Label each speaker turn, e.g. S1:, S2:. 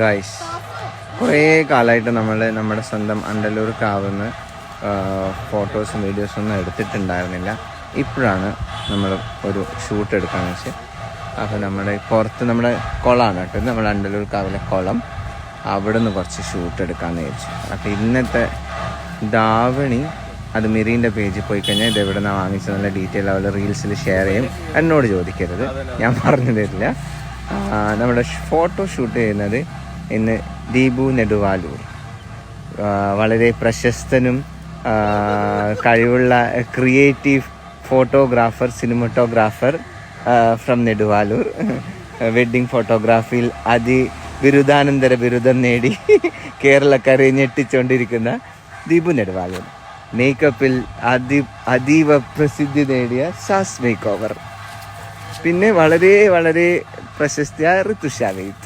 S1: Guys കുറേ കാലമായിട്ട് നമ്മൾ നമ്മുടെ സ്വന്തം അണ്ടല്ലൂർ കാവുന്ന ഫോട്ടോസും വീഡിയോസും ഒന്നും എടുത്തിട്ടുണ്ടായിരുന്നില്ല. ഇപ്പോഴാണ് നമ്മൾ ഒരു ഷൂട്ട് എടുക്കാന്ന് വെച്ച്. അപ്പോൾ നമ്മുടെ പുറത്ത് നമ്മുടെ കുളമാണ് കേട്ടോ. നമ്മുടെ അണ്ടല്ലൂർ കാവിലെ കുളം. അവിടെ നിന്ന് കുറച്ച് ഷൂട്ട് എടുക്കാമെന്ന് വിചാരിച്ചു. അപ്പോൾ ഇന്നത്തെ ദാവണി അത് മിറീന്റെ പേജിൽ പോയി കഴിഞ്ഞാൽ ഇത് എവിടെ നിന്നാണ് വാങ്ങിച്ചത് നല്ല ഡീറ്റെയിൽ അവൾ റീൽസിൽ ഷെയർ ചെയ്യും. എന്നോട് ചോദിക്കരുത്. ഞാൻ പറഞ്ഞു തരില്ല. നമ്മുടെ ഫോട്ടോ ഷൂട്ട് ചെയ്യുന്നത് ഇന്ന് ദീപു നെടുവാലൂർ. വളരെ പ്രശസ്തനും കഴിവുള്ള creative photographer cinematographer from Neduvalur. Wedding ഫോട്ടോഗ്രാഫിയിൽ അതി ബിരുദാനന്തര ബിരുദം നേടി കേരളക്കാരെ ഞെട്ടിച്ചുകൊണ്ടിരിക്കുന്ന ദീപു നെടുവാലൂർ. മേക്കപ്പിൽ അതി അതീവ പ്രസിദ്ധി നേടിയ സാസ് മേക്ക് ഓവർ പിന്നെ വളരെ വളരെ പ്രശസ്തിയായ ഋതുഷാ വെയ്ത്ത്